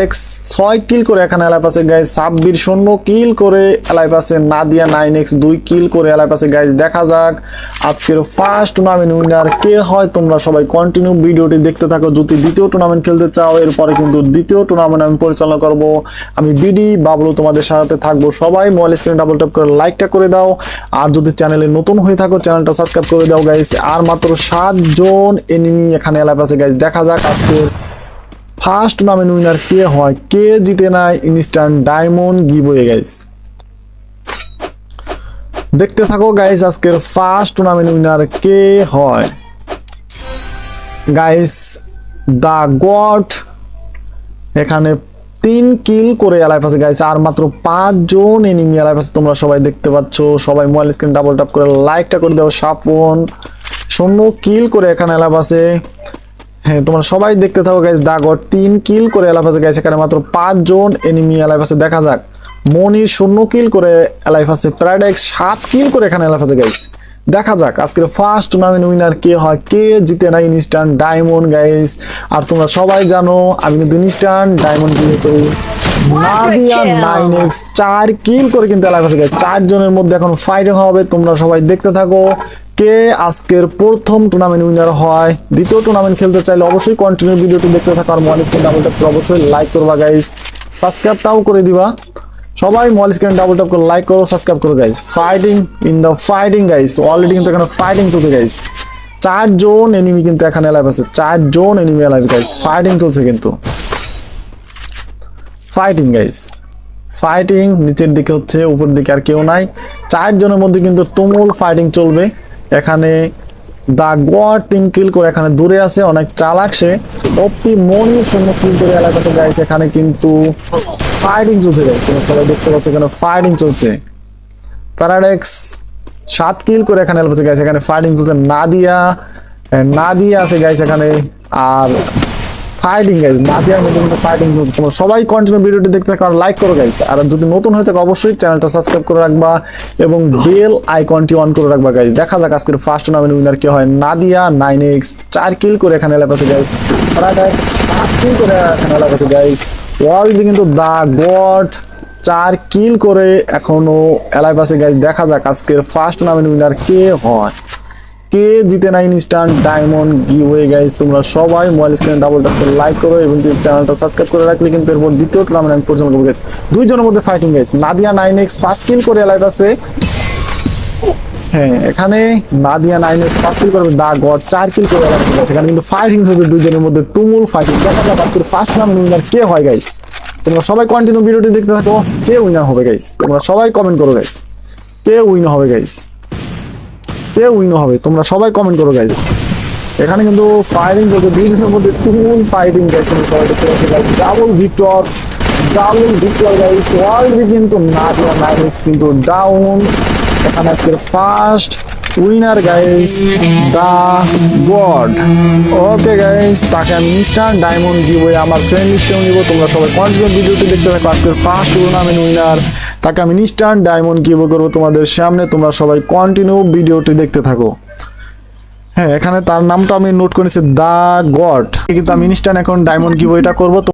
ডেক্স ছয় কিল করে এখানে এলাই পাশে গাইজ সাব্বির শূন্য কিল করে এলাই পাশে নাদিয়া নাইন এক্স দুই কিল করে এলাই গাইজ দেখা যাক আজকের ফার্স্ট টুর্নামেন্ট উইনার কে হয়, তোমরা সবাই কন্টিনিউ ভিডিওটি দেখতে থাকো। যদি দ্বিতীয় টুর্নামেন্ট খেলতে চাও, এরপরে কিন্তু দ্বিতীয় টুর্নামেন্ট আমি পরিচালনা করব। আমি বিডি বাবলু তোমাদের সাথে থাকব। সবাই মোবাইল স্ক্রিনে ডাবল ট্যাপ করে লাইকটা করে দাও। আর যদি চ্যানেলে নতুন হয়ে থাকো চ্যানেলটা সাবস্ক্রাইব করে দাও গাইজ আর মাত্র সাতজন এনিমি এখানে এলাই গাইজ দেখা যাক আজকের ফার্স্ট টুর্নামেন্ট উইনার কে হয়? কে জিতে নেয় ইনস্ট্যান্ট ডায়মন্ড গিভওয়ে গাইস দেখতে থাকো গাইস আজকের ফার্স্ট টুর্নামেন্ট উইনার কে হয়? গাইস দা গড এখানে তিন কিল করে এলাইফ আছে গাইস আর মাত্র পাঁচজন এনিমি এলাইফ আছে, তোমরা সবাই দেখতে পাচ্ছ। সবাই মোবাইল স্ক্রিন ডাবল ট্যাপ করে লাইকটা করে দাও, সাপন। শূন্য কিল করে এখানে এলাইফ আছে। হ্যাঁ তোমরা সবাই দেখতে থাকো গাইস দাগর তিন কিল করে এলাইফ আছে গাইস এখানে মাত্র পাঁচজন এনিমি এলাইফ আছে দেখা যাক। মনির শূন্য কিল করে এলাইফ আছে প্যারাডাইক্স সাত কিল করে এখানে এলাইফ আছে গাইস দেখা যাক আজকের ফার্স্ট টুর্নামেন্ট উইনার কে হয় কে জিতে না ইনস্ট্যান্ট ডায়মন্ড গাইস আর তোমরা সবাই জানো আমি কিন্তু ইনস্ট্যান্ট ডায়মন্ড কিনে করি। নাদিয়া নাইন এক্স চার কিল করে কিন্তু আছে গাইস চারজনের মধ্যে এখন ফাইটিং হবে তোমরা সবাই দেখতে থাকো। কে আজকের প্রথম টুর্নামেন্ট উইনার হয়, দ্বিতীয় টুর্নামেন্ট খেলতে চাইলে অবশ্যই কন্টিনিউ ভিডিওটি দেখতে থাকো আর মোবাইল স্ক্রিন ডাবল ট্যাপকে অবশ্যই লাইক করবা গাইস সাবস্ক্রাইবটাও করে দিবা। সবাই মোবাইল স্ক্রিন ডাবল ট্যাপ করে লাইক করো সাবস্ক্রাইব করো guys fighting in the fighting guys already কিন্তু এখানে ফাইটিং চলছে গাইস চারজন এনিমি কিন্তু এখানে লাইভ আছে। চারজন এনিমি লাইভ গাইস ফাইটিং চলছে কিন্তু। ফাইটিং গাইস ফাইটিং নিচের দিকে হচ্ছে, উপরের দিকে আর কেউ নাই। চারজনের মধ্যে কিন্তু তুমুল ফাইটিং চলবে। এখানে দা গোয়ার তিন কিল করে এখানে দূরে আছে, অনেক চালাক সে। অপি মনি সঙ্গে কিল করে এলাকাতে গাইস এখানে কিন্তু ফাইটিং চলছে তোমরা সবাই দেখতে পাচ্ছ এখানে ফাইটিং চলছে। প্যারাডেক্স সাত কিল করে এখানে এলাকাতে গাইস এখানে ফাইটিং চলছে। নাদিয়া নাদিয়া আছে গাইস এখানে। আর ফাইটিং গাইস নাদিয়ার মধ্যে ফাইটিং তোমরা সবাই কন্টিনিউ ভিডিওটি দেখতে থাকো লাইক করো গাইস আর যদি নতুন হয়ে থাকে, অবশ্যই চ্যানেলটা সাবস্ক্রাইব করে রাখবা এবং বেল আইকনটি অন করে রাখবা গাইস দেখা যাক আজকের ফার্স্ট টুর্নামেন্ট উইনার কে হয় নাদিয়া নাইন এক্স চার কিল করে এখানে এলাকাছে প্যারাডাইক্স সাত কিল করে এখানে এলাকাছে গাইস ওয়ার্ল্ড কিন্তু দা গড চার কিল করে এখনও এলাই পাশে গাইজ দেখা যাক আজকের ফার্স্ট টুর্নামেন্ট উইনার কে হয়। কে জিতে না ইনস্ট্যান্ট ডায়মন্ড গিভওয়ে গাইজ তোমরা সবাই মোবাইল স্ক্রিনে ডাবল ট্যাপ করে লাইক করো এবং চ্যানেলটা সাবস্ক্রাইব করে রাখলে কিন্তু এরপর দ্বিতীয় টুর্নামেন্ট পরিচালনা করব গেছি দুইজনের মধ্যে fighting guys Nadia nine X first kill করে এলাই আছে। হ্যাঁ এখানে নাদিয়া নাইন এক্স পাঁচ কিল করবে, দা গড চার কিল করে এলাই পাশে গেছে। এখানে কিন্তু ফাইটিং হচ্ছে দুইজনের মধ্যে, তুমুল ফাইটিং দেখা যাক আজকের ফার্স্ট টুর্নামেন্ট উইনার কে হয় গাইজ তোমরা সবাই কন্টিনিউ ভিডিওটি দেখতে থাকো, কে উইনার হবে গাইস তোমরা সবাই কমেন্ট করো গাইস কে উইন হবে গাইস কে উইন হবে। তোমরা সবাই কমেন্ট করো গাইজ এখানে কিন্তু ফায়ারিং চলছে। বিভিন্ন মধ্যে তুমুল ফায়ারিং তোমরা সবাই দেখতে পাচ্ছি double victor double victor guys world কিন্তু নাইক্স কিন্তু ডাউন এখানে আজকের first winner guys the god okay guys তাকে আমি ইনস্ট্যান্ট ডায়মন্ড গিভওয়ে আমার ফ্রেন্ড লিস্টেও নিব। তোমরা সবাই কন্টিনিউ ভিডিওটি দেখতে থাকো। আজকের ফার্স্ট টুর্নামেন্ট উইনার তাকে আমি ইনস্ট্যান্ট ডায়মন্ড গিভওয়ে করব তোমাদের সামনে। তোমরা সবাই কন্টিনিউ ভিডিওটি দেখতে থাকো। হ্যাঁ এখানে তার নামটা আমি নোট করেছি দা গড কিন্তু আমি ইনস্ট্যান্ট এখন ডায়মন্ড গিভওয়েটা করব। তো